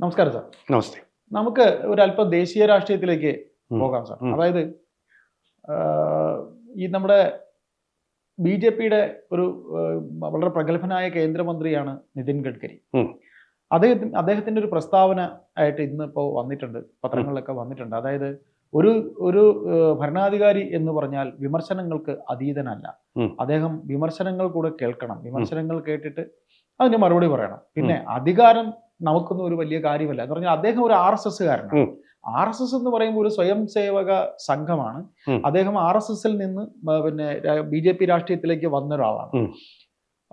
നമസ്കാരം സാർ. നമസ്തേ. നമുക്ക് ഒരല്പം ദേശീയ രാഷ്ട്രീയത്തിലേക്ക് പോകാം സാർ. അതായത് ഈ നമ്മുടെ ബി ജെ പിയുടെ ഒരു വളരെ പ്രഗത്ഭനായ കേന്ദ്രമന്ത്രിയാണ് നിതിൻ ഗഡ്കരി. അദ്ദേഹത്തിന് അദ്ദേഹത്തിന്റെ ഒരു പ്രസ്താവന ആയിട്ട് ഇന്നിപ്പോ വന്നിട്ടുണ്ട് പത്രങ്ങളിലൊക്കെ വന്നിട്ടുണ്ട്. അതായത് ഒരു ഒരു ഭരണാധികാരി എന്ന് പറഞ്ഞാൽ വിമർശനങ്ങൾക്ക് അതീതനല്ല. അദ്ദേഹം വിമർശനങ്ങൾ കൂടെ കേൾക്കണം. വിമർശനങ്ങൾ കേട്ടിട്ട് അതിന് മറുപടി പറയണം. പിന്നെ അധികാരം നമുക്കൊന്നും ഒരു വലിയ കാര്യമല്ല. എന്ന് പറഞ്ഞാൽ അദ്ദേഹം ഒരു ആർ എസ് എസ്സുകാരനാണ്. ആർ എസ് എസ് എന്ന് പറയുമ്പോൾ ഒരു സ്വയം സേവക സംഘമാണ്. അദ്ദേഹം ആർ എസ് എസിൽ നിന്ന് പിന്നെ ബി ജെ പി രാഷ്ട്രീയത്തിലേക്ക് വന്ന ഒരാളാണ് ഉം.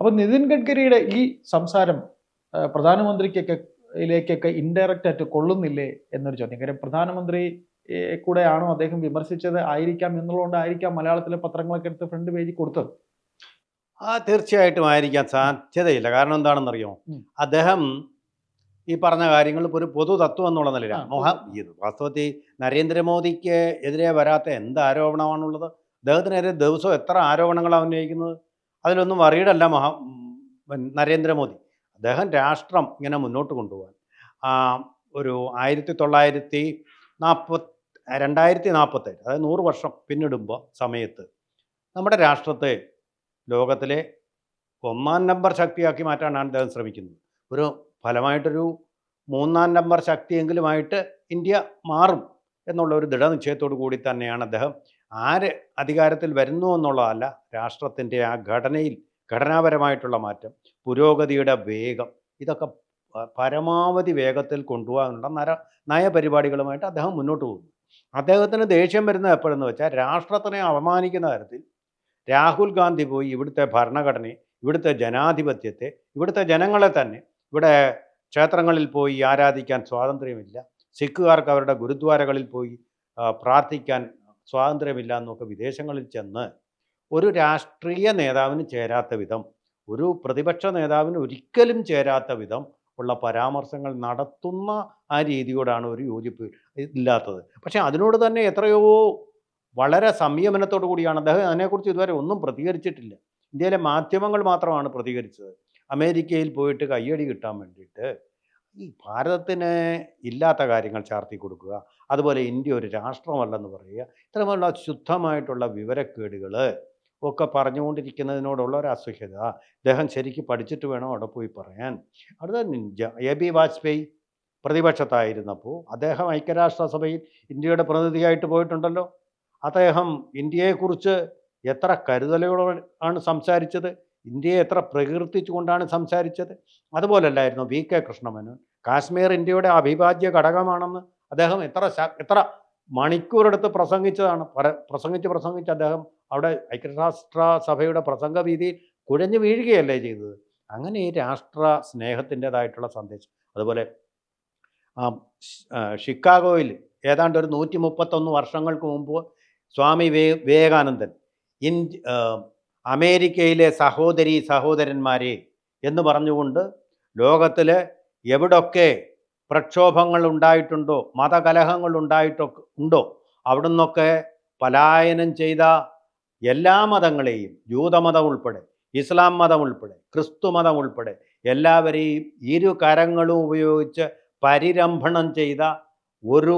അപ്പൊ നിതിൻ ഗഡ്കരിയുടെ ഈ സംസാരം പ്രധാനമന്ത്രിക്കൊക്കെ യിലേക്കൊക്കെ ഇൻഡയറക്റ്റ് ആയിട്ട് കൊള്ളുന്നില്ലേ എന്നൊരു ചോദ്യം. കാര്യം പ്രധാനമന്ത്രി കൂടെയാണോ അദ്ദേഹം വിമർശിച്ചത് ആയിരിക്കാം എന്നുള്ളതുകൊണ്ടായിരിക്കാം മലയാളത്തിലെ പത്രങ്ങളൊക്കെ എടുത്ത് ഫ്രണ്ട് പേജിൽ കൊടുത്തത്. ആ തീർച്ചയായിട്ടും ആയിരിക്കാൻ സാധ്യതയില്ല. കാരണം എന്താണെന്നറിയോ അദ്ദേഹം ഈ പറഞ്ഞ കാര്യങ്ങൾ ഒരു പൊതു തത്വം എന്നുള്ള നിലയിലാണ്. മോഹ വാസ്തവത്തിൽ നരേന്ദ്രമോദിക്ക് എതിരെ വരാത്ത എന്ത് ആരോപണമാണുള്ളത്? അദ്ദേഹത്തിനെതിരെ ദിവസവും എത്ര ആരോപണങ്ങളാണ് ഉന്നയിക്കുന്നത്? അതിലൊന്നും വറീഡല്ല മഹാ നരേന്ദ്രമോദി. അദ്ദേഹം രാഷ്ട്രം ഇങ്ങനെ മുന്നോട്ട് കൊണ്ടുപോകാൻ. ഒരു ആയിരത്തി തൊള്ളായിരത്തി നാൽപ്പത്തി രണ്ടായിരത്തി നാൽപ്പത്തേഴ് അതായത് നൂറ് വർഷം പിന്നിടുമ്പോൾ സമയത്ത് നമ്മുടെ രാഷ്ട്രത്തെ ലോകത്തിലെ ഒന്നാം നമ്പർ ശക്തിയാക്കി മാറ്റാനാണ് അദ്ദേഹം ശ്രമിക്കുന്നത്. ഒരു ഫലമായിട്ടൊരു മൂന്നാം നമ്പർ ശക്തിയെങ്കിലുമായിട്ട് ഇന്ത്യ മാറും എന്നുള്ള ഒരു ദൃഢനിശ്ചയത്തോടു കൂടി തന്നെയാണ് അദ്ദേഹം. ആര് അധികാരത്തിൽ വരുന്നു എന്നുള്ളതല്ല രാഷ്ട്രത്തിന്റെ ആ ഘടനയിൽ ഘടനാപരമായിട്ടുള്ള മാറ്റം പുരോഗതിയുടെ വേഗം ഇതൊക്കെ പരമാവധി വേഗത്തിൽ കൊണ്ടുപോകാനുള്ള നര നയപരിപാടികളുമായിട്ട് അദ്ദേഹം മുന്നോട്ട് പോകുന്നു. അദ്ദേഹത്തിന് ദേഷ്യം വരുന്നത് എപ്പോഴെന്ന് വെച്ചാൽ രാഷ്ട്രത്തിനെ അപമാനിക്കുന്ന തരത്തിൽ രാഹുൽ ഗാന്ധി പോയി ഇവിടുത്തെ ഭരണഘടനയെ ഇവിടുത്തെ ജനാധിപത്യത്തെ ഇവിടുത്തെ ജനങ്ങളെ തന്നെ ഇവിടെ ക്ഷേത്രങ്ങളിൽ പോയി ആരാധിക്കാൻ സ്വാതന്ത്ര്യമില്ല. സിഖുകാർക്ക് അവരുടെ ഗുരുദ്വാരകളിൽ പോയി പ്രാർത്ഥിക്കാൻ സ്വാതന്ത്ര്യമില്ല എന്നൊക്കെ വിദേശങ്ങളിൽ ചെന്ന് ഒരു രാഷ്ട്രീയ നേതാവിന് ചേരാത്ത വിധം ഒരു പ്രതിപക്ഷ നേതാവിന് ഒരിക്കലും ചേരാത്ത വിധം ഉള്ള പരാമർശങ്ങൾ നടത്തുന്ന ആ രീതിയോടാണ് ഒരു യോജിപ്പ് ഇല്ലാത്തത്. പക്ഷേ അതിനോട് തന്നെ എത്രയോ വളരെ സംയമനത്തോടു കൂടിയാണ്. അദ്ദേഹം അതിനെക്കുറിച്ച് ഇതുവരെ ഒന്നും പ്രതികരിച്ചിട്ടില്ല. ഇന്ത്യയിലെ മാധ്യമങ്ങൾ മാത്രമാണ് പ്രതികരിച്ചത്. അമേരിക്കയിൽ പോയിട്ട് കയ്യടി കിട്ടാൻ വേണ്ടിയിട്ട് ഈ ഭാരതത്തിന് ഇല്ലാത്ത കാര്യങ്ങൾ ചാർത്തി കൊടുക്കുക അതുപോലെ ഇന്ത്യ ഒരു രാഷ്ട്രമല്ലെന്ന് പറയുക ഇത്തരമുള്ള ശുദ്ധമായിട്ടുള്ള വിവരക്കേടുകൾ ഒക്കെ പറഞ്ഞുകൊണ്ടിരിക്കുന്നതിനോടുള്ള ഒരു അസഹ്യത. അദ്ദേഹം ശരിക്ക് പഠിച്ചിട്ട് വേണം അവിടെ പോയി പറയാൻ. അടുത്ത എ ബി വാജ്പേയി പ്രതിപക്ഷത്തായിരുന്നപ്പോൾ അദ്ദേഹം ഐക്യരാഷ്ട്രസഭയിൽ ഇന്ത്യയുടെ പ്രതിനിധിയായിട്ട് പോയിട്ടുണ്ടല്ലോ. അദ്ദേഹം ഇന്ത്യയെക്കുറിച്ച് എത്ര കരുതലുകളോ ആണ് സംസാരിച്ചത്? ഇന്ത്യയെ എത്ര പ്രകീർത്തിച്ചുകൊണ്ടാണ് സംസാരിച്ചത്? അതുപോലല്ലായിരുന്നു വി കെ കൃഷ്ണമേനോൻ? കാശ്മീർ ഇന്ത്യയുടെ അവിഭാജ്യ ഘടകമാണെന്ന് അദ്ദേഹം എത്ര എത്ര മണിക്കൂറെടുത്ത് പ്രസംഗിച്ചതാണ്? പര- പ്രസംഗിച്ച് പ്രസംഗിച്ച് അദ്ദേഹം അവിടെ ഐക്യരാഷ്ട്ര സഭയുടെ പ്രസംഗ പ്രസംഗവീതിയിൽ കുഴഞ്ഞു വീഴുകയല്ലേ ചെയ്തത്? അങ്ങനെ ഈ രാഷ്ട്ര സ്നേഹത്തിന്റെതായിട്ടുള്ള സന്ദേശം. അതുപോലെ ഷിക്കാഗോയിൽ ഏതാണ്ട് ഒരു നൂറ്റി മുപ്പത്തൊന്ന് വർഷങ്ങൾക്ക് മുമ്പ് സ്വാമി വിവേകാനന്ദൻ ആ, അമേരിക്കയിലെ സഹോദരി സഹോദരന്മാരെ എന്ന് പറഞ്ഞുകൊണ്ട് ലോകത്തിൽ എവിടൊക്കെ പ്രക്ഷോഭങ്ങൾ ഉണ്ടായിട്ടുണ്ടോ മതകലഹങ്ങൾ ഉണ്ടായിട്ടോ ഉണ്ടോ അവിടെ നിന്നൊക്കെ പലായനം ചെയ്ത എല്ലാ മതങ്ങളെയും ജൂതമതം ഉൾപ്പെടെ ഇസ്ലാം മതം ഉൾപ്പെടെ ക്രിസ്തു മതം ഉൾപ്പെടെ എല്ലാവരെയും ഇരു കരങ്ങളും ഉപയോഗിച്ച് പരിരംഭണം ചെയ്ത ഒരു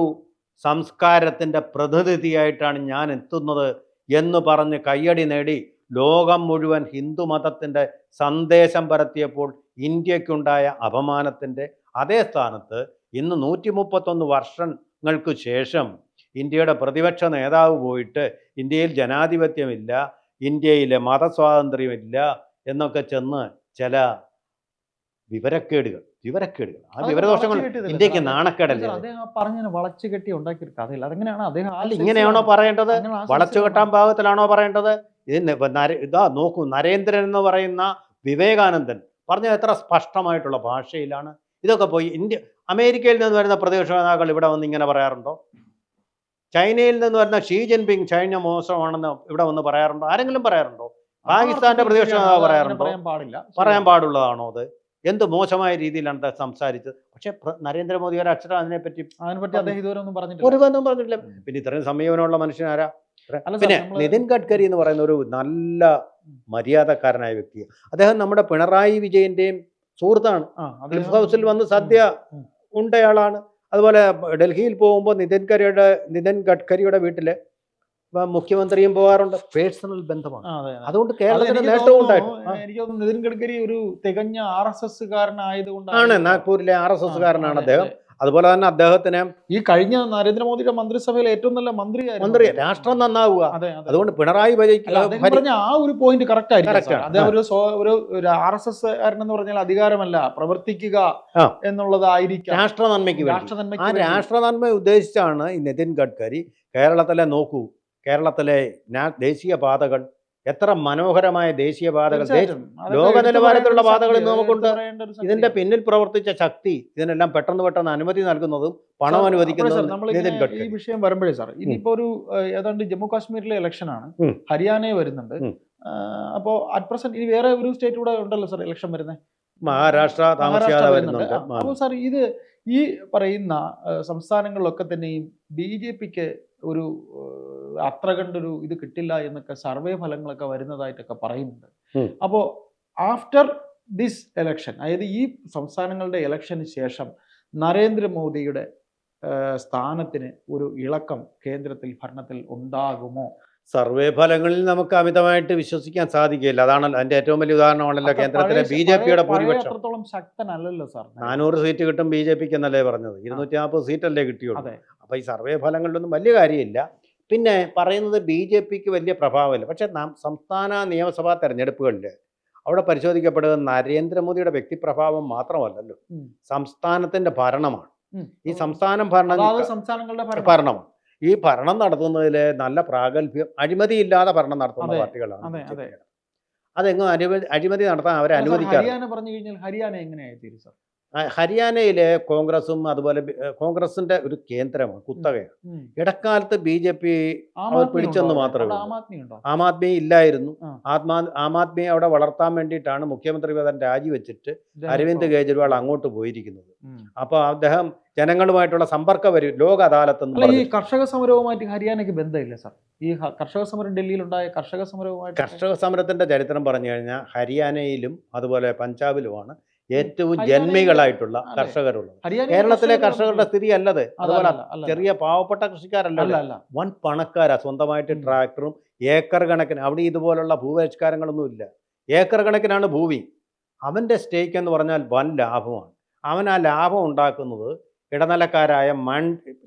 സംസ്കാരത്തിന്റെ പ്രതിനിധിയായിട്ടാണ് ഞാൻ എത്തുന്നത് എന്ന് പറഞ്ഞ് കയ്യടി നേടി ലോകം മുഴുവൻ ഹിന്ദുമതത്തിന്റെ സന്ദേശം പരത്തിയപ്പോൾ ഇന്ത്യക്കുണ്ടായ അപമാനത്തിന്റെ അതേ സ്ഥാനത്ത് ഇന്ന് നൂറ്റി മുപ്പത്തൊന്ന് വർഷങ്ങൾക്ക് ശേഷം ഇന്ത്യയുടെ പ്രതിപക്ഷ നേതാവ് പോയിട്ട് ഇന്ത്യയിൽ ജനാധിപത്യമില്ല ഇന്ത്യയിലെ മതസ്വാതന്ത്ര്യമില്ല എന്നൊക്കെ ചെന്ന് ചില വിവരക്കേടുകൾ വിവരക്കേടുകൾ. ആ വിവരദോഷങ്ങൾ ഇന്ത്യയ്ക്ക് നാണക്കേടല്ലേ പറഞ്ഞു അദ്ദേഹം പറഞ്ഞതിനെ വളച്ചു കെട്ടി ഉണ്ടാക്കിയ കഥയില്ല. അതെങ്ങനെയാണ് അദ്ദേഹം ഇങ്ങനെയാണോ പറയേണ്ടത്? വളച്ചു കെട്ടാൻ ഭാഗത്തിലാണോ പറയേണ്ടത്? ഇത് ന- നര- ഇതാ നോക്കൂ നരേന്ദ്രൻ എന്ന് പറയുന്ന വിവേകാനന്ദൻ. പറഞ്ഞ എത്ര സ്പഷ്ടമായിട്ടുള്ള ഭാഷയിലാണ്. ഇതൊക്കെ പോയി ഇന്ത്യ അമേരിക്കയിൽ നിന്ന് വരുന്ന പ്രതിപക്ഷ നേതാക്കൾ ഇവിടെ വന്ന് ഇങ്ങനെ പറയാറുണ്ടോ? ചൈനയിൽ നിന്ന് വരുന്ന ഷീ ജിൻപിങ് ചൈന മോശമാണെന്ന് ഇവിടെ വന്ന് പറയാറുണ്ടോ? ആരെങ്കിലും പറയാറുണ്ടോ? പാകിസ്ഥാന്റെ പ്രതിപക്ഷ നേതാവ് പറയാറുണ്ടോ? പറയാൻ പാടുള്ളതാണോ അത്? എന്ത് മോശമായ രീതിയിലാണ് സംസാരിച്ചത്? പക്ഷെ നരേന്ദ്രമോദി ഒരു അക്ഷരം അതിനെപ്പറ്റി അതിനെപ്പറ്റി അദ്ദേഹം ഇതുവരെ ഒന്നും പറഞ്ഞിട്ടില്ല. ഒരു ബന്ധം പറഞ്ഞിട്ടില്ല. പിന്നെ ഇത്രയും സമീപനമുള്ള മനുഷ്യനാരാ പിന്നെ നിതിൻ ഗഡ്കരി എന്ന് പറയുന്ന ഒരു നല്ല മര്യാദക്കാരനായ വ്യക്തി അദ്ദേഹം നമ്മുടെ പിണറായി വിജയന്റെയും സുഹൃത്താണ്. ക്ലിഫ് ഹൗസിൽ വന്ന് സദ്യ. ഉണ്ടയാളാണ്. അതുപോലെ ഡൽഹിയിൽ പോകുമ്പോൾ നിതിൻ കരിയുടെ നിതിൻ ഗഡ്കരിയുടെ വീട്ടിൽ മുഖ്യമന്ത്രിയും പോകാറുണ്ട് പേഴ്സണൽ ബന്ധമാണ്. അതുകൊണ്ട് കേരളത്തിന്റെ കേരളത്തിന് നേട്ടവും എനിക്ക് നിതിൻ ഗഡ്കരി ഒരു തികഞ്ഞ ആർ എസ് എസ് കാരനായതുകൊണ്ട് ആണ് നാഗ്പൂരിലെ ആർ എസ് എസ് കാരനാണ് അദ്ദേഹം. അതുപോലെ തന്നെ അദ്ദേഹത്തിന് ഈ കഴിഞ്ഞ നരേന്ദ്രമോദിയുടെ മന്ത്രിസഭയിൽ ഏറ്റവും നല്ല മന്ത്രിയായിരുന്നു മന്ത്രി. രാഷ്ട്രം നന്നാവുക. അതെ അതെ. അതുകൊണ്ട് പിണറായി പറഞ്ഞ ആ ഒരു പോയിന്റ് കറക്റ്റ് ആയിരിക്കും അദ്ദേഹം ഒരു ആർ എസ് എസ് എന്ന് പറഞ്ഞാൽ അധികാരമല്ല പ്രവർത്തിക്കുക എന്നുള്ളതായിരിക്കും. രാഷ്ട്ര നന്മയ്ക്ക് രാഷ്ട്ര ആ രാഷ്ട്ര നന്മ ഉദ്ദേശിച്ചാണ് ഈ നിതിൻ ഗഡ്കരി കേരളത്തിലെ നോക്കൂ കേരളത്തിലെ ദേശീയ പാതകൾ എത്ര മനോഹരമായ ദേശീയ പാതകൾ. ലോക നിലവാരത്തിലുള്ള പാതകൾ ഇന്ന് നമുക്കുണ്ട്. ഇതിന്റെ പിന്നിൽ പ്രവർത്തിച്ച ശക്തി ഇതിനെല്ലാം പെട്ടെന്ന് പെട്ടെന്ന് അനുമതി നൽകുന്നതും പണം അനുവദിക്കുന്നതും ഈ വിഷയം വരുമ്പോഴേ സാർ ഇനിയിപ്പോ ഒരു ഏതാണ്ട് ജമ്മു കാശ്മീരിലെ ഉം. ഹരിയാനയെ വരുന്നുണ്ട്. അപ്പോ അറ്റ് പ്രസന്റ് ഇനി വേറെ ഒരു സ്റ്റേറ്റ് കൂടെ ഉണ്ടല്ലോ സാർ ഇലക്ഷൻ വരുന്നത് മഹാരാഷ്ട്ര താമസിയാതെ വരുന്നുണ്ട്. അപ്പോൾ സാർ ഇത് ഈ പറയുന്ന സംസ്ഥാനങ്ങളിലൊക്കെ തന്നെയും ബി ജെ പിക്ക് ഒരു അത്ര കണ്ടൊരു ഇത് കിട്ടില്ല എന്നൊക്കെ സർവേ ഫലങ്ങളൊക്കെ വരുന്നതായിട്ടൊക്കെ പറയുന്നുണ്ട്. അപ്പോ അപ്പോൾ ആഫ്റ്റർ ദിസ് എലക്ഷൻ അതായത് ഈ സംസ്ഥാനങ്ങളുടെ ഇലക്ഷന് ശേഷം നരേന്ദ്രമോദിയുടെ സ്ഥാനത്തിന് ഒരു ഇളക്കം കേന്ദ്രത്തിൽ ഭരണത്തിൽ ഉണ്ടാകുമോ? സർവേ ഫലങ്ങളിൽ നമുക്ക് അമിതമായിട്ട് വിശ്വസിക്കാൻ സാധിക്കില്ല അതാണല്ലോ അതിന്റെ ഏറ്റവും വലിയ ഉദാഹരണമാണല്ലോ കേന്ദ്രത്തിലെ ബി ജെ പിയുടെ ഭൂരിപക്ഷം. ശക്തനല്ലല്ലോ സാർ. നാനൂറ് സീറ്റ് കിട്ടും ബി ജെ പിക്ക് എന്നല്ലേ പറഞ്ഞത്. ഇരുന്നൂറ്റി നാൽപ്പത് സീറ്റല്ലേ കിട്ടിയുള്ളൂ. അതെ അപ്പൊ ഈ സർവേ ഫലങ്ങളിലൊന്നും വലിയ കാര്യമില്ല. പിന്നെ പറയുന്നത് ബി ജെ പിക്ക് വലിയ പ്രഭാവമില്ല. പക്ഷേ നാം സംസ്ഥാന നിയമസഭാ തെരഞ്ഞെടുപ്പുകളിൽ അവിടെ പരിശോധിക്കപ്പെടുക നരേന്ദ്രമോദിയുടെ വ്യക്തിപ്രഭാവം മാത്രമല്ലല്ലോ. സംസ്ഥാനത്തിന്റെ ഭരണമാണ്. ഈ സംസ്ഥാനം ഭരണം സംസ്ഥാനങ്ങളുടെ ഭരണം. ഭരണമാണ് ഈ ഭരണം നടത്തുന്നതിൽ നല്ല പ്രാഗൽഭ്യം അഴിമതിയില്ലാതെ ഭരണം നടത്തുന്ന പാർട്ടികളാണ്. അതെങ്ങും അഴിമതി നടത്താൻ അവരെ അനുവദിക്കാറ് ഹരിയാന പറഞ്ഞു കഴിഞ്ഞാൽ ഹരിയാന എങ്ങനെയായി തീരും സാർ? ഹരിയാനയിലെ കോൺഗ്രസും അതുപോലെ കോൺഗ്രസിന്റെ ഒരു കേന്ദ്രമാണ് കുത്തകയാണ്. ഇടക്കാലത്ത് ബി ജെ പി പിടിച്ചെന്ന് മാത്രമേ. ആം ആദ്മി ഇല്ലായിരുന്നു. ആത്മാ ആം ആദ്മിയെ അവിടെ വളർത്താൻ വേണ്ടിയിട്ടാണ് മുഖ്യമന്ത്രി പദം രാജിവെച്ചിട്ട് അരവിന്ദ് കെജ്രിവാൾ അങ്ങോട്ട് പോയിരിക്കുന്നത്. അപ്പോൾ അദ്ദേഹം ജനങ്ങളുമായിട്ടുള്ള സമ്പർക്ക വരും ലോക അദാലത്ത് ഈ കർഷക സമരവുമായിട്ട് ഹരിയാനയ്ക്ക് ബന്ധമില്ല സർ. ഈ കർഷക സമരം ഡൽഹിയിൽ ഉണ്ടായ കർഷക സമരവുമായിട്ട് കർഷക സമരത്തിന്റെ ചരിത്രം പറഞ്ഞു കഴിഞ്ഞാൽ ഹരിയാനയിലും അതുപോലെ പഞ്ചാബിലുമാണ് ഏറ്റവും ജന്മികളായിട്ടുള്ള കർഷകരുള്ളത്. കേരളത്തിലെ കർഷകരുടെ സ്ഥിതി അല്ലത് അതുപോലെ ചെറിയ പാവപ്പെട്ട കൃഷിക്കാരല്ല വൻ പണക്കാരാ. സ്വന്തമായിട്ട് ട്രാക്ടറും ഏക്കർ കണക്കിന് അവിടെ ഇതുപോലുള്ള ഭൂപരിഷ്കാരങ്ങളൊന്നും ഇല്ല. ഏക്കർ കണക്കിനാണ് ഭൂമി. അവന്റെ സ്റ്റേക്ക് എന്ന് പറഞ്ഞാൽ വൻ ലാഭമാണ്. അവൻ ആ ലാഭം ഉണ്ടാക്കുന്നത് ഇടനിലക്കാരായ മൺ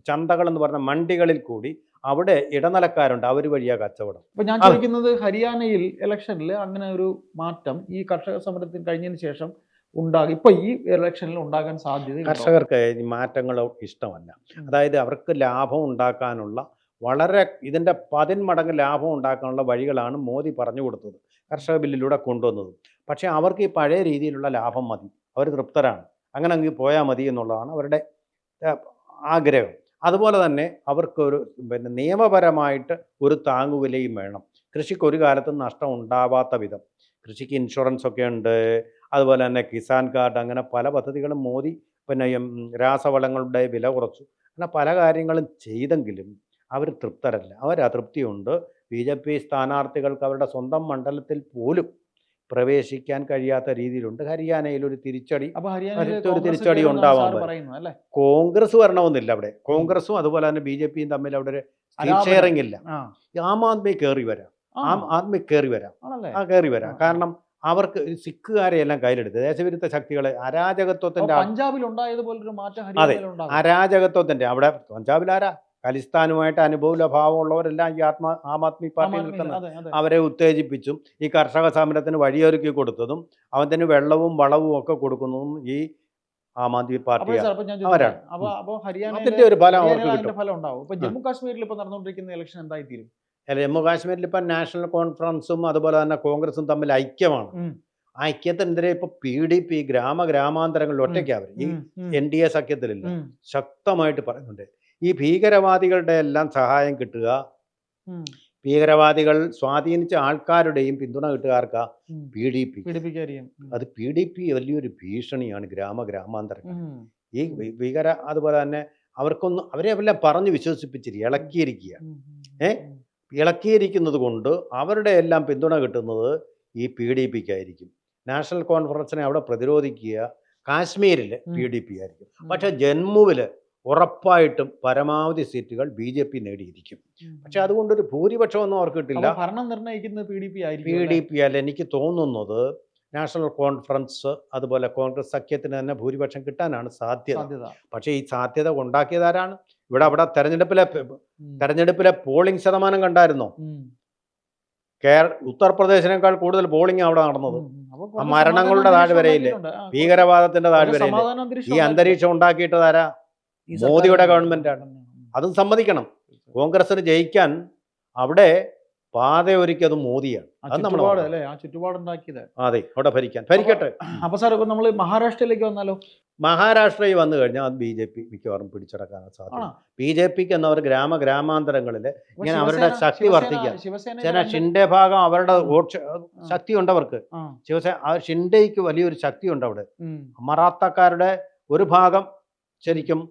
ചന്തകൾ എന്ന് പറഞ്ഞ മണ്ടികളിൽ കൂടി അവിടെ ഇടനിലക്കാരുണ്ട്. അവർ വഴിയാ കച്ചവടം. അപ്പൊ ഞാൻ ചോദിക്കുന്നത് ഹരിയാനയിൽ ഇലക്ഷനിൽ അങ്ങനെ ഒരു മാറ്റം ഈ കർഷക സമരത്തിന് കഴിഞ്ഞതിന് ശേഷം ഉണ്ടാകും. ഇപ്പൊ ഈ ഇലക്ഷനിൽ ഉണ്ടാകാൻ സാധ്യത കർഷകർക്ക് മാറ്റങ്ങൾ ഇഷ്ടമല്ല. അതായത് അവർക്ക് ലാഭം ഉണ്ടാക്കാനുള്ള വളരെ ഇതിന്റെ പതിന്മടങ്ങ് ലാഭം ഉണ്ടാക്കാനുള്ള വഴികളാണ് മോദി പറഞ്ഞു കൊടുത്തത്. കർഷക ബില്ലിലൂടെ കൊണ്ടുവന്നത്. പക്ഷേ അവർക്ക് ഈ പഴയ രീതിയിലുള്ള ലാഭം മതി. അവർ തൃപ്തരാണ്. അങ്ങനെ അങ്ങ് പോയാൽ മതി എന്നുള്ളതാണ് അവരുടെ ആഗ്രഹം. അതുപോലെ തന്നെ അവർക്കൊരു പിന്നെ നിയമപരമായിട്ട് ഒരു താങ്ങുവിലയും വേണം. കൃഷിക്ക് ഒരു കാലത്തും നഷ്ടം ഉണ്ടാവാത്ത വിധം. കൃഷിക്ക് ഇൻഷുറൻസ് ഒക്കെ ഉണ്ട്. അതുപോലെ തന്നെ കിസാൻ കാർഡ് അങ്ങനെ പല പദ്ധതികളും മോദി പിന്നെ രാസവളങ്ങളുടെ വില കുറച്ചു. അങ്ങനെ പല കാര്യങ്ങളും ചെയ്തെങ്കിലും അവർ തൃപ്തരല്ല. അവർ അതൃപ്തിയുണ്ട്. ബി ജെ പി സ്ഥാനാർത്ഥികൾക്ക് അവരുടെ സ്വന്തം മണ്ഡലത്തിൽ പോലും പ്രവേശിക്കാൻ കഴിയാത്ത രീതിയിലുണ്ട്. ഹരിയാനയിൽ ഒരു തിരിച്ചടി ഒരു തിരിച്ചടി ഉണ്ടാവാൻ കോൺഗ്രസ് വരണമെന്നില്ല അവിടെ. കോൺഗ്രസും അതുപോലെ തന്നെ ബി ജെ പിയും തമ്മിൽ അവിടെ ഒരു ഷെയറിംഗ് ഇല്ല. ആ. ആദ്മി കയറി വരാം. ആ, ആദ്മി കയറി വരാം. ആ കയറി വരാം. കാരണം അവർക്ക് ഈ സിഖുകാരെ എല്ലാം കയ്യിലെടുത്ത് ദേശവിരുദ്ധ ശക്തികളെ അരാജകത്വത്തിന്റെ പഞ്ചാബിൽ ഉണ്ടായതുപോലൊരു മാറ്റം ഹരിയാനയിൽ ഉണ്ടാകും. അരാജകത്വത്തിന്റെ അവിടെ പഞ്ചാബിൽ ആരാ? ഖലിസ്ഥാനുമായിട്ട് അനുഭവ ഭാവമുള്ളവരെല്ലാം ഈ ആത്മാ ആം ആദ്മി പാർട്ടി നിൽക്കുന്ന അതെ, അതെ. അവരെ ഉത്തേജിപ്പിച്ചും ഈ കർഷക സമരത്തിന് വഴിയൊരുക്കി കൊടുത്തതും അവന് വെള്ളവും വളവും ഒക്കെ കൊടുക്കുന്നതും ഈ ആം ആദ്മി ഞാൻ അവരാണ്. അപ്പൊ ഹരിയാനത്തിന്റെ ഒരു ഫലം അവർക്ക് ഫലം ഉണ്ടാവും. ഇപ്പൊ ജമ്മു കാശ്മീരിൽ ഇപ്പൊ നടന്നുകൊണ്ടിരിക്കുന്ന ഇലക്ഷൻ എന്തായി തീരും അല്ല, ജമ്മു കാശ്മീരിൽ ഇപ്പം നാഷണൽ കോൺഫറൻസും അതുപോലെ തന്നെ കോൺഗ്രസും തമ്മിൽ ഐക്യമാണ്. ആ ഐക്യത്തിനെതിരെ ഇപ്പൊ പി ഡി പി ഗ്രാമ ഗ്രാമാന്തരങ്ങളിൽ ഒറ്റയ്ക്ക് ഈ എൻ ഡി എ സഖ്യത്തിലില്ല. ശക്തമായിട്ട് പറയുന്നുണ്ട്. ഈ ഭീകരവാദികളുടെ എല്ലാം സഹായം കിട്ടുക ഭീകരവാദികൾ സ്വാധീനിച്ച ആൾക്കാരുടെയും പിന്തുണ കിട്ടുകാർക്ക. P D P. അത് പി ഡി പി വലിയൊരു ഭീഷണിയാണ് ഗ്രാമ ഗ്രാമാന്തരങ്ങൾ ഈ ഭീകര അതുപോലെ തന്നെ അവർക്കൊന്നും അവരെ എല്ലാം പറഞ്ഞു വിശ്വസിപ്പിച്ചിരി ഇളക്കിയിരിക്കുക ഉം, ഏ? ഉം. ഇളക്കിയിരിക്കുന്നത് കൊണ്ട് അവരുടെ എല്ലാം പിന്തുണ കിട്ടുന്നത് ഈ പി ഡി പിക്കായിരിക്കും നാഷണൽ കോൺഫറൻസിനെ അവിടെ പ്രതിരോധിക്കുക കാശ്മീരിൽ. പി ഡി പി ആയിരിക്കും. പക്ഷേ ജമ്മുവിൽ ഉറപ്പായിട്ടും പരമാവധി സീറ്റുകൾ ബി ജെ പി നേടിയിരിക്കും. പക്ഷെ അതുകൊണ്ടൊരു ഭൂരിപക്ഷമൊന്നും അവർക്ക് കിട്ടില്ല. ഭരണം നിർണയിക്കുന്നത് പി ഡി പി പി ആയിരിക്കും ഡി പി അല്ല. എനിക്ക് തോന്നുന്നത് നാഷണൽ കോൺഫറൻസ് അതുപോലെ കോൺഗ്രസ് സഖ്യത്തിന് തന്നെ ഭൂരിപക്ഷം കിട്ടാനാണ് സാധ്യത. സാധ്യത. പക്ഷേ ഈ സാധ്യത ഉണ്ടാക്കിയതാരാണ് ഇവിടെ അവിടെ തെരഞ്ഞെടുപ്പിലെ. തെരഞ്ഞെടുപ്പിലെ പോളിംഗ് ശതമാനം കണ്ടായിരുന്നോ? കേര ഉത്തർപ്രദേശിനേക്കാൾ കൂടുതൽ പോളിംഗ് അവിടെ നടന്നത്. മരണങ്ങളുടെ താഴ്വരയിൽ ഭീകരവാദത്തിന്റെ താഴ്വരയിൽ ഈ അന്തരീക്ഷം ഉണ്ടാക്കിയിട്ടത് ആരാ? മോദിയുടെ. ഗവൺമെന്റാണ്. അതും സമ്മതിക്കണം. കോൺഗ്രസിന് ജയിക്കാൻ അവിടെ പാത അത് മോദിയാണ് അത് നമ്മൾ അല്ലേ? ആ ചുറ്റുപാടുണ്ടാക്കിയത്. അതെ അവിടെ ഭരിക്കാൻ. ഭരിക്കട്ടെ. അപ്പൊ സാർ ഇപ്പൊ നമ്മൾ മഹാരാഷ്ട്രയിലേക്ക് വന്നാലോ? മഹാരാഷ്ട്രയിൽ വന്നു കഴിഞ്ഞാൽ അത് ബി ജെ പി മിക്കവാറും പിടിച്ചെടുക്കാൻ സാധ്യത ബി ജെ പിക്ക് എന്നവർ ഗ്രാമ ഗ്രാമാന്തരങ്ങളിൽ ഇങ്ങനെ അവരുടെ ശക്തി വർദ്ധിക്കുക ചില ഷിൻഡെ ഭാഗം അവരുടെ ശക്തി ശക്തിയുണ്ട് അവർക്ക് ശിവസേന ആ. വലിയൊരു വലിയൊരു ശക്തിയുണ്ട് അവിടെ. മറാത്തക്കാരുടെ ഒരു ഭാഗം ശരിക്കും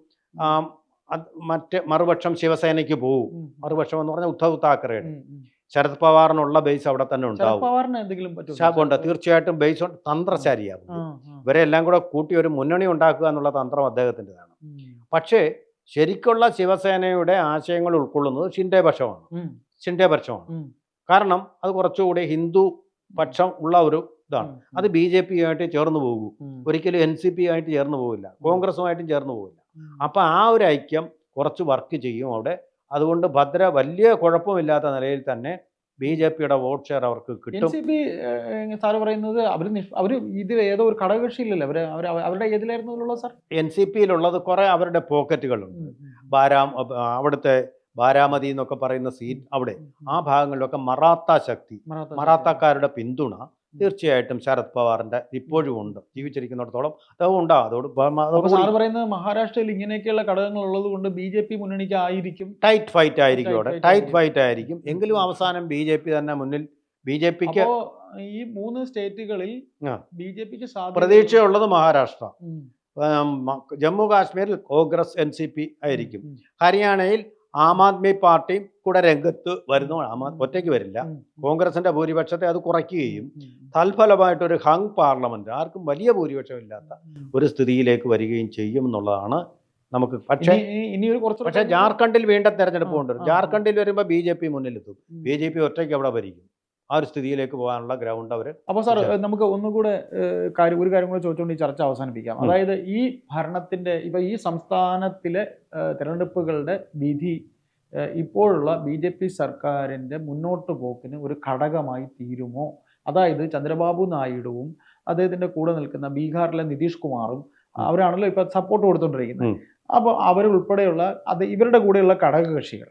മറ്റ് മറുപക്ഷം ശിവസേനയ്ക്ക് പോവും. മറുപക്ഷം എന്ന് പറഞ്ഞാൽ ഉദ്ധവ് താക്കറെയുടെ. ഉം. ശരത് പവാറിനുള്ള ബേസ് അവിടെ തന്നെ ഉണ്ടാവും? ശാപുണ്ട് തീർച്ചയായിട്ടും ബേസ് തന്ത്രശാലിയാകും ഇവരെ എല്ലാം കൂടെ കൂട്ടി ഒരു മുന്നണി ഉണ്ടാക്കുക എന്നുള്ള തന്ത്രം അദ്ദേഹത്തിന്റെതാണ്. പക്ഷേ ശരിക്കുള്ള ശിവസേനയുടെ ആശയങ്ങൾ ഉൾക്കൊള്ളുന്നത് ഷിൻഡെ പക്ഷമാണ്. ഷിൻഡെ പക്ഷമാണ്. കാരണം അത് കുറച്ചുകൂടി ഹിന്ദു പക്ഷം ഉള്ള ഒരു ഇതാണ്. അത് ബി ജെ പി ആയിട്ട് ചേർന്ന് പോകൂ. ഒരിക്കലും എൻ സി പി ആയിട്ട് ചേർന്ന് പോകില്ല കോൺഗ്രസുമായിട്ടും ചേർന്ന് പോകില്ല. അപ്പം ആ ഒരു ഐക്യം കുറച്ച് വർക്ക് ചെയ്യും അവിടെ. അതുകൊണ്ട് ഭദ്ര വലിയ കുഴപ്പമില്ലാത്ത നിലയിൽ തന്നെ ബി ജെ പിയുടെ വോട്ട് ഷെയർ അവർക്ക് എൻ കിട്ടും സി പി സാറ് പറയുന്നത് അവർ അവർ ഇത് ഇതിൽ ഏതോ ഒരു ഘടകകക്ഷി അവർ അവർ അവരുടെ ഏതിലായിരുന്നു ഇതിലുള്ളത് സാർ? എൻ സി പിയിലുള്ളത് കുറെ അവരുടെ പോക്കറ്റുകളുണ്ട്. ബാരാം അവിടുത്തെ ബാരാമതി എന്നൊക്കെ പറയുന്ന സീറ്റ് അവിടെ ആ ഭാഗങ്ങളിലൊക്കെ മറാത്ത ശക്തി. മറാത്ത മറാത്തക്കാരുടെ പിന്തുണ തീർച്ചയായിട്ടും ശരത് പവാറിന്റെ ഇപ്പോഴും ഉണ്ട്. ജീവിച്ചിരിക്കുന്നിടത്തോളം അതും ഉണ്ടാവും അതോട് സാറ് പറയുന്നത് മഹാരാഷ്ട്രയിൽ ഇങ്ങനെയൊക്കെയുള്ള ഘടകങ്ങൾ ഉള്ളത് കൊണ്ട് ബി ജെ പി മുന്നണിക്ക് ആയിരിക്കും. ടൈറ്റ് ഫൈറ്റ് ആയിരിക്കും അവിടെ. ടൈറ്റ് ഫൈറ്റ് ആയിരിക്കും. എങ്കിലും അവസാനം ബി ജെ പി തന്നെ മുന്നിൽ ബി ജെ പിക്ക് ഈ മൂന്ന് സ്റ്റേറ്റുകളിൽ. ബി ജെ പിക്ക് പ്രതീക്ഷയുള്ളത് മഹാരാഷ്ട്ര. ജമ്മു കാശ്മീരിൽ കോൺഗ്രസ് എൻ സി പി ആയിരിക്കും. ഹരിയാനയിൽ ആം ആദ്മി പാർട്ടിയും കൂടെ രംഗത്ത് വരുന്നു ആം ഒറ്റയ്ക്ക് വരില്ല. കോൺഗ്രസിന്റെ ഭൂരിപക്ഷത്തെ അത് കുറയ്ക്കുകയും ഉം, ഉം, തൽഫലമായിട്ട് ഒരു ഹങ് പാർലമെന്റ് ആർക്കും വലിയ ഭൂരിപക്ഷമില്ലാത്ത. ഒരു സ്ഥിതിയിലേക്ക് വരികയും ചെയ്യും എന്നുള്ളതാണ് നമുക്ക് പക്ഷേ ഇനി- ഒരു കുറച്ച് പക്ഷേ ജാർഖണ്ഡിൽ വീണ്ടും തെരഞ്ഞെടുപ്പ് കൊണ്ടുവരും. ജാർഖണ്ഡിൽ വരുമ്പോൾ ബി ജെ പി മുന്നിലെത്തും. ബി ജെ പി ഒറ്റയ്ക്ക് അവിടെ ഭരിക്കും. ആ ഒരു സ്ഥിതിയിലേക്ക് പോകാനുള്ള ഗ്രൗണ്ട് അവർ അപ്പോൾ സാർ നമുക്ക് ഒന്നുകൂടെ കാര്യം ഒരു കാര്യം കൂടെ ചോദിച്ചുകൊണ്ട് ഈ ചർച്ച അവസാനിപ്പിക്കാം. അതായത് ഈ ഭരണത്തിന്റെ ഇപ്പൊ ഈ സംസ്ഥാനത്തിലെ തിരഞ്ഞെടുപ്പുകളുടെ വിധി ഇപ്പോഴുള്ള ബി ജെ പി സർക്കാരിന്റെ മുന്നോട്ട് പോക്കിന് ഒരു ഘടകമായി തീരുമോ? അതായത് ചന്ദ്രബാബു നായിഡുവും അദ്ദേഹത്തിന്റെ കൂടെ നിൽക്കുന്ന ബീഹാറിലെ നിതീഷ് കുമാറും അവരാണല്ലോ ഇപ്പോൾ സപ്പോർട്ട് കൊടുത്തുകൊണ്ടിരിക്കുന്നത്. അപ്പോൾ അവരുൾപ്പെടെയുള്ള അത് ഇവരുടെ കൂടെയുള്ള ഘടകകക്ഷികൾ.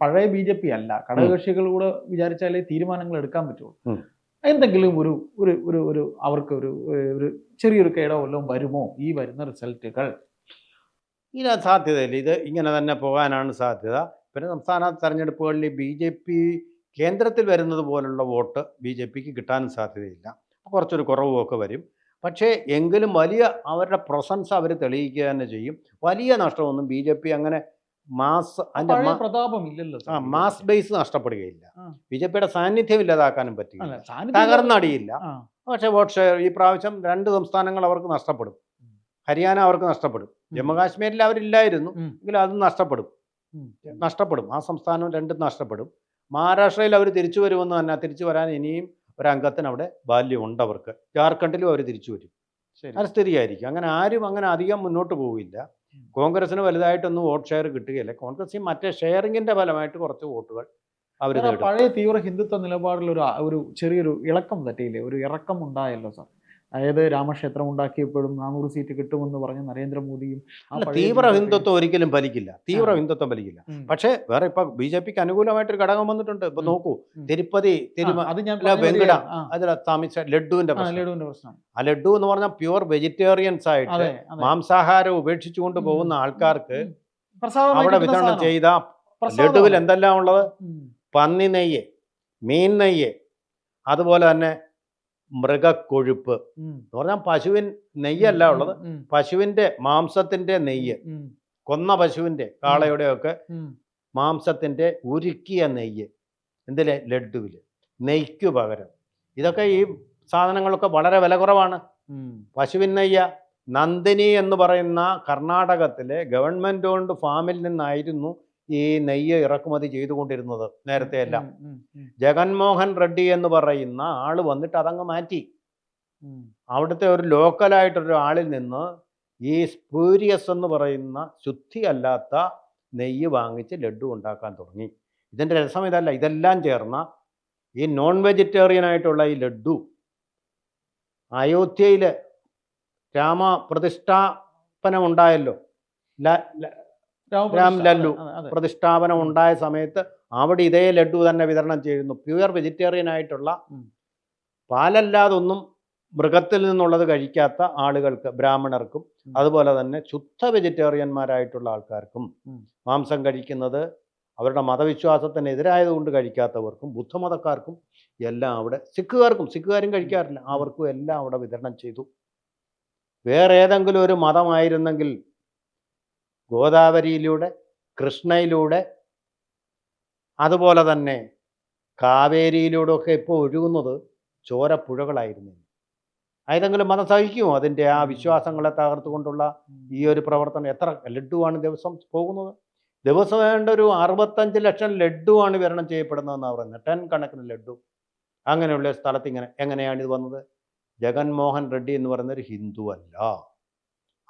പഴയ ബി ജെ പി അല്ല. ഘടകകക്ഷികൾ കൂടെ വിചാരിച്ചാലേ തീരുമാനങ്ങൾ എടുക്കാൻ പറ്റുള്ളൂ. എന്തെങ്കിലും ഒരു ഒരു ഒരു ഒരു അവർക്ക് ഒരു ഒരു ചെറിയൊരു കേടോ വല്ലതും വരുമോ? ഈ വരുന്ന റിസൾട്ടുകൾ. ഇതിന് സാധ്യതയില്ല. ഇത് ഇങ്ങനെ തന്നെ പോകാനാണ് സാധ്യത. പിന്നെ സംസ്ഥാന തെരഞ്ഞെടുപ്പുകളിൽ ബി ജെ പി കേന്ദ്രത്തിൽ വരുന്നത് പോലുള്ള വോട്ട് ബി ജെ പിക്ക് കിട്ടാനും സാധ്യതയില്ല. കുറച്ചൊരു കുറവുമൊക്കെ വരും. പക്ഷേ എങ്കിലും വലിയ അവരുടെ പ്രസൻസ് അവർ തെളിയിക്കുക തന്നെ ചെയ്യും. വലിയ നഷ്ടമൊന്നും ബി ജെ പി അങ്ങനെ മാസ് അതിന്റെ പ്രതാപം ഇല്ലല്ലോ ആ മാസ് ബേസ് നഷ്ടപ്പെടുകയില്ല. ബി ജെ പിയുടെ സാന്നിധ്യം ഇല്ലാതാക്കാനും പറ്റില്ല തകർന്നടിയില്ല. പക്ഷെ വോട്ട് ഷെയർ ഈ പ്രാവശ്യം രണ്ട് സംസ്ഥാനങ്ങൾ അവർക്ക് നഷ്ടപ്പെടും. ഹരിയാന അവർക്ക് നഷ്ടപ്പെടും. ജമ്മുകാശ്മീരിൽ അവരില്ലായിരുന്നു. എങ്കിലും അത് നഷ്ടപ്പെടും. നഷ്ടപ്പെടും. ആ സംസ്ഥാനം രണ്ടും നഷ്ടപ്പെടും. മഹാരാഷ്ട്രയിൽ അവർ തിരിച്ചു വരുമെന്ന് തന്നെ തിരിച്ചു വരാൻ ഇനിയും ഒരംഗത്തിന് അവിടെ ബാല്യമുണ്ട് അവർക്ക്. ജാർഖണ്ഡിലും അവർ തിരിച്ചു വരും. അത് സ്ഥിതിയായിരിക്കും. അങ്ങനെ ആരും അങ്ങനെ അധികം മുന്നോട്ട് പോവില്ല. കോൺഗ്രസിന് വലുതായിട്ടൊന്നും വോട്ട് ഷെയർ കിട്ടുകയില്ല. കോൺഗ്രസ് മറ്റേ ഷെയറിങ്ങിന്റെ ഫലമായിട്ട് കുറച്ച് വോട്ടുകൾ അവർ പഴയ തീവ്ര ഹിന്ദുത്വ നിലപാടിൽ ഒരു ഒരു ചെറിയൊരു ഇളക്കം തട്ടിയില്ലേ? ഒരു ഇറക്കം ഉണ്ടായല്ലോ സാർ. അതായത് രാമക്ഷേത്രം ഉണ്ടാക്കിയപ്പോഴും നാനൂറ് സീറ്റ് കിട്ടുമെന്ന് പറഞ്ഞ നരേന്ദ്രമോദിയും തീവ്ര ഹിന്ദുത്വം ഒരിക്കലും ഫലിക്കില്ല തീവ്ര ഹിന്ദുത്വം ഫലിക്കില്ല പക്ഷേ വേറെ ഇപ്പൊ ബി ജെ പിക്ക് അനുകൂലമായിട്ടൊരു ഘടകം വന്നിട്ടുണ്ട്. ഇപ്പൊ നോക്കൂ. തിരുപ്പതി അത് ഞാൻ വെങ്കട. അതിൽ താമസിച്ച ലഡുവിന്റെ ലഡുവിന്റെ പ്രശ്നം. ആ ലഡു എന്ന് പറഞ്ഞാൽ പ്യുവർ വെജിറ്റേറിയൻസ് ആയിട്ട് മാംസാഹാരം ഉപേക്ഷിച്ചുകൊണ്ട് പോകുന്ന ആൾക്കാർക്ക് അവിടെ വിതരണം. ചെയ്ത ലഡുവിൽ എന്തെല്ലാം ഉള്ളത് പന്നി നെയ്യ് മീൻ നെയ്യ് അതുപോലെ തന്നെ മൃഗക്കൊഴുപ്പ് എന്ന് പറഞ്ഞാൽ പശുവിൻ നെയ്യല്ല ഉള്ളത്. പശുവിന്റെ മാംസത്തിന്റെ നെയ്യ്. കൊന്ന പശുവിന്റെ കാളയുടെ ഒക്കെ മാംസത്തിന്റെ ഉരുക്കിയ നെയ്യ്. എന്തിലെ? ലഡുവിൽ നെയ്ക്കു പകരം. ഇതൊക്കെ ഈ സാധനങ്ങളൊക്കെ വളരെ വില കുറവാണ്. പശുവിൻ നെയ്യ നന്ദിനി എന്ന് പറയുന്ന കർണാടകത്തിലെ ഗവൺമെന്റ് ഓൺഡ് ഫാമിൽ നിന്നായിരുന്നു ഈ നെയ്യ് ഇറക്കുമതി ചെയ്തുകൊണ്ടിരുന്നത് നേരത്തെ എല്ലാം ജഗൻമോഹൻ റെഡ്ഡി എന്ന് പറയുന്ന ആൾ വന്നിട്ട് അതങ്ങ് മാറ്റി. അവിടുത്തെ ഒരു ലോക്കലായിട്ടൊരു ആളിൽ നിന്ന് ഈ സ്പൂരിയസ് എന്ന് പറയുന്ന ശുദ്ധിയല്ലാത്ത നെയ്യ് വാങ്ങിച്ച് ലഡു ഉണ്ടാക്കാൻ തുടങ്ങി. ഇതിന്റെ രസം ഇതല്ല ഇതെല്ലാം ചേർന്ന ഈ നോൺ വെജിറ്റേറിയൻ ആയിട്ടുള്ള ഈ ലഡു അയോധ്യയിൽ രാമപ്രതിഷ്ഠാപനം ഉണ്ടായല്ലോ ല- ല- രാമപ്രതിഷ്ഠ, രാം ലല്ലു. പ്രതിഷ്ഠാപനം ഉണ്ടായ സമയത്ത് അവിടെ ഇതേ ലഡു തന്നെ വിതരണം ചെയ്യുന്നു. പ്യുവർ വെജിറ്റേറിയൻ ആയിട്ടുള്ള. പാലല്ലാതൊന്നും മൃഗത്തിൽ നിന്നുള്ളത് കഴിക്കാത്ത ആളുകൾക്ക് ബ്രാഹ്മണർക്കും അതുപോലെ തന്നെ ശുദ്ധ വെജിറ്റേറിയന്മാരായിട്ടുള്ള ആൾക്കാർക്കും മാംസം കഴിക്കുന്നത് അവരുടെ മതവിശ്വാസത്തിന് എതിരായതുകൊണ്ട് കഴിക്കാത്തവർക്കും ബുദ്ധമതക്കാർക്കും എല്ലാം അവിടെ സിഖുകാർക്കും സിഖുകാരും കഴിക്കാറില്ല. അവർക്കും എല്ലാം അവിടെ വിതരണം ചെയ്തു. വേറെ ഏതെങ്കിലും ഒരു മതമായിരുന്നെങ്കിൽ ഗോദാവരിയിലൂടെ കൃഷ്ണയിലൂടെ അതുപോലെ തന്നെ കാവേരിയിലൂടെ ഒക്കെ ഇപ്പോൾ ഒഴുകുന്നത് ചോരപ്പുഴകളായിരുന്നു. ഏതെങ്കിലും മതം സഹിക്കുമോ അതിന്റെ ആ വിശ്വാസങ്ങളെ തകർത്തുകൊണ്ടുള്ള ഈ ഒരു പ്രവർത്തനം? എത്ര ലഡുവാണ് ദിവസം പോകുന്നത്? ദിവസം വേണ്ട ഒരു അറുപത്തഞ്ച് ലക്ഷം ലഡുവാണ് വിതരണം ചെയ്യപ്പെടുന്നതെന്നാണ് പറയുന്നത്. ടെൻ കണക്കിന് ലഡു അങ്ങനെയുള്ള സ്ഥലത്ത് ഇങ്ങനെ എങ്ങനെയാണ് ഇത് വന്നത്? ജഗൻമോഹൻ റെഡ്ഡി എന്ന് പറയുന്ന ഒരു ഹിന്ദു അല്ല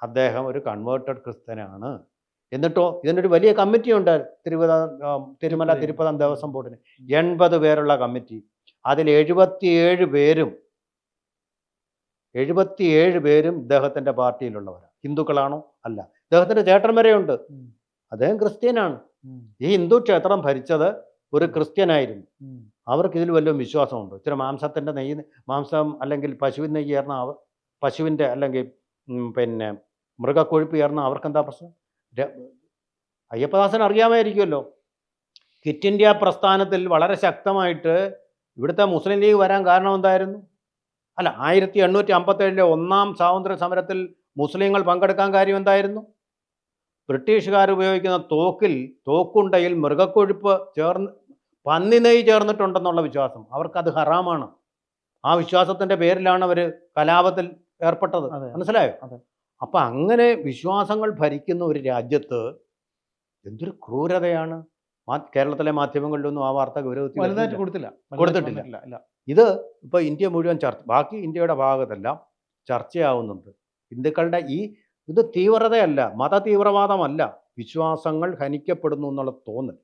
അദ്ദേഹം ഒരു കൺവേർട്ടഡ് ക്രിസ്ത്യനാണ്. എന്നിട്ടോ ഇതിനൊരു വലിയ കമ്മിറ്റി ഉണ്ട് തിരുവിത തിരുമല തിരുപ്പതം ദേവസ്വം ബോർഡിന്. എൺപത് പേരുള്ള കമ്മിറ്റി അതിൽ എഴുപത്തിയേഴ് പേരും എഴുപത്തിയേഴ് പേരും ഇദ്ദേഹത്തിന്റെ പാർട്ടിയിലുള്ളവരാണ്. ഹിന്ദുക്കളാണോ? അല്ല. ഇദ്ദേഹത്തിന്റെ ചേട്ടൻ വരെയുണ്ട്. അദ്ദേഹം ക്രിസ്ത്യനാണ്. ഈ ഹിന്ദു ക്ഷേത്രം ഭരിച്ചത് ഒരു ക്രിസ്ത്യനായിരുന്നു. അവർക്ക് ഇതിൽ വല്ല വിശ്വാസമുണ്ട്. ഇച്ചിരി മാംസത്തിന്റെ നെയ്യ് മാംസം അല്ലെങ്കിൽ പശുവിൻ നെയ്യ് ചേർന്ന പശുവിന്റെ അല്ലെങ്കിൽ പിന്നെ മൃഗക്കൊഴുപ്പ് ചേർന്ന അവർക്കെന്താ പ്രശ്നം? അയ്യപ്പദാസൻ അറിയാമായിരിക്കുമല്ലോ. ക്വിറ്റ് ഇന്ത്യ പ്രസ്ഥാനത്തിൽ വളരെ ശക്തമായിട്ട് ഇവിടുത്തെ മുസ്ലിം ലീഗ് വരാൻ കാരണം എന്തായിരുന്നു? അല്ല ആയിരത്തി എണ്ണൂറ്റി അമ്പത്തേഴിലെ ഒന്നാം സ്വാതന്ത്ര്യ സമരത്തിൽ മുസ്ലിങ്ങൾ പങ്കെടുക്കാൻ കാര്യം എന്തായിരുന്നു? ബ്രിട്ടീഷുകാർ ഉപയോഗിക്കുന്ന തോക്കിൽ തോക്കുണ്ടയിൽ മൃഗക്കൊഴുപ്പ് ചേർന്ന് പന്നി നെയ്യ് ചേർന്നിട്ടുണ്ടെന്നുള്ള വിശ്വാസം. അവർക്കത് ഹറാമാണ്. ആ വിശ്വാസത്തിന്റെ പേരിലാണ് അവർ കലാപത്തിൽ ഏർപ്പെട്ടത്. മനസ്സിലായോ? അതെ. അപ്പൊ അങ്ങനെ വിശ്വാസങ്ങൾ ഭരിക്കുന്ന ഒരു രാജ്യത്ത് എന്തൊരു ക്രൂരതയാണ്. കേരളത്തിലെ മാധ്യമങ്ങളിലൊന്നും ആ വാർത്ത ഗൗരവത്തിൽ വലുതായിട്ട് കൊടുത്തില്ല. കൊടുത്തിട്ടില്ല. ഇത് ഇപ്പോൾ ഇന്ത്യ മുഴുവൻ ചർച്ച ബാക്കി ഇന്ത്യയുടെ ഭാഗത്തെല്ലാം ചർച്ചയാവുന്നുണ്ട്. ഹിന്ദുക്കളുടെ ഈ ഇത് തീവ്രതയല്ല മത തീവ്രവാദമല്ല. വിശ്വാസങ്ങൾ ഹനിക്കപ്പെടുന്നു എന്നുള്ള തോന്നൽ.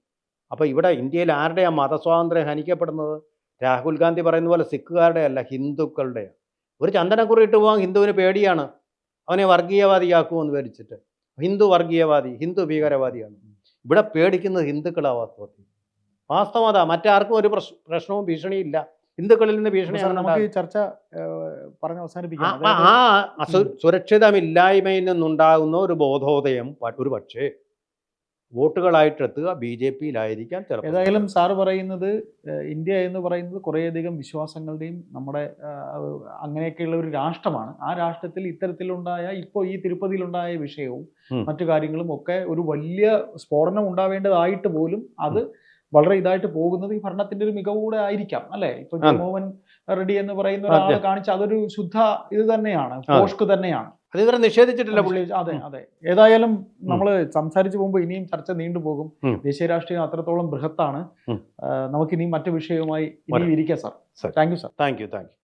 അപ്പോൾ ഇവിടെ ഇന്ത്യയിൽ ആരുടെയാണ് മതസ്വാതന്ത്ര്യം ഹനിക്കപ്പെടുന്നത്? രാഹുൽ ഗാന്ധി പറയുന്ന പോലെ സിഖുകാരുടെ അല്ല ഹിന്ദുക്കളുടെയാണ് ഒരു ചന്ദനക്കുറി ഇട്ട് പോകാൻ ഹിന്ദുവിന് പേടിയാണ്. അവനെ വർഗീയവാദിയാക്കുമെന്ന് വിചാരിച്ചിട്ട് ഹിന്ദു വർഗീയവാദി ഹിന്ദു ഭീകരവാദിയാണ്. ഇവിടെ പേടിക്കുന്നത് ഹിന്ദുക്കളാ വാസ്തവത്തിൽ വാസ്തവം അതാ മറ്റാർക്കും ഒരു പ്രശ് പ്രശ്നവും ഭീഷണിയില്ല ഹിന്ദുക്കളിൽ നിന്ന് ഭീഷണിയാണ് നമുക്ക് ഈ ചർച്ച പറഞ്ഞ അവസാനിപ്പിക്കാം. ആ- സുരക്ഷിതമില്ലായ്മയിൽ നിന്നുണ്ടാകുന്ന ഒരു ബോധോദയം ഒരു പക്ഷേ വോട്ടുകളായിട്ട് എത്തുക ബി ജെ പിയിലായിരിക്കാം ചിലപ്പോൾ. ഏതായാലും സാറ് പറയുന്നത് ഇന്ത്യ എന്ന് പറയുന്നത് കുറേയധികം വിശ്വാസങ്ങളുടെയും നമ്മുടെ അങ്ങനെയൊക്കെയുള്ള ഒരു രാഷ്ട്രമാണ്. ആ രാഷ്ട്രത്തിൽ ഇത്തരത്തിലുണ്ടായ ഇപ്പോൾ ഈ തിരുപ്പതിയിലുണ്ടായ വിഷയവും മറ്റു കാര്യങ്ങളും ഒക്കെ ഒരു വലിയ സ്ഫോടനം ഉണ്ടാവേണ്ടതായിട്ട് പോലും അത് വളരെ ഇതായിട്ട് പോകുന്നത് ഈ ഭരണത്തിന്റെ ഒരു മികവ് കൂടെ ആയിരിക്കാം അല്ലെ? ഇപ്പൊ ജഗ്മോഹൻ റെഡ്ഡി എന്ന് പറയുന്ന ഒരാളെ. കാണിച്ച അതൊരു ശുദ്ധ ഇത് തന്നെയാണ് പോഷ്ക് തന്നെയാണ്. അത് ഇവരെ നിഷേധിച്ചിട്ടില്ല പുള്ളി. അതെ അതെ. ഏതായാലും നമ്മൾ സംസാരിച്ചു പോകുമ്പോൾ ഇനിയും ചർച്ച നീണ്ടുപോകും. ദേശീയ രാഷ്ട്രീയം അത്രത്തോളം ബൃഹത്താണ്. നമുക്കിനിയും മറ്റു വിഷയവുമായി ഇനിയും. ഇരിക്കാം sir. Thank you sir. Thank you thank you.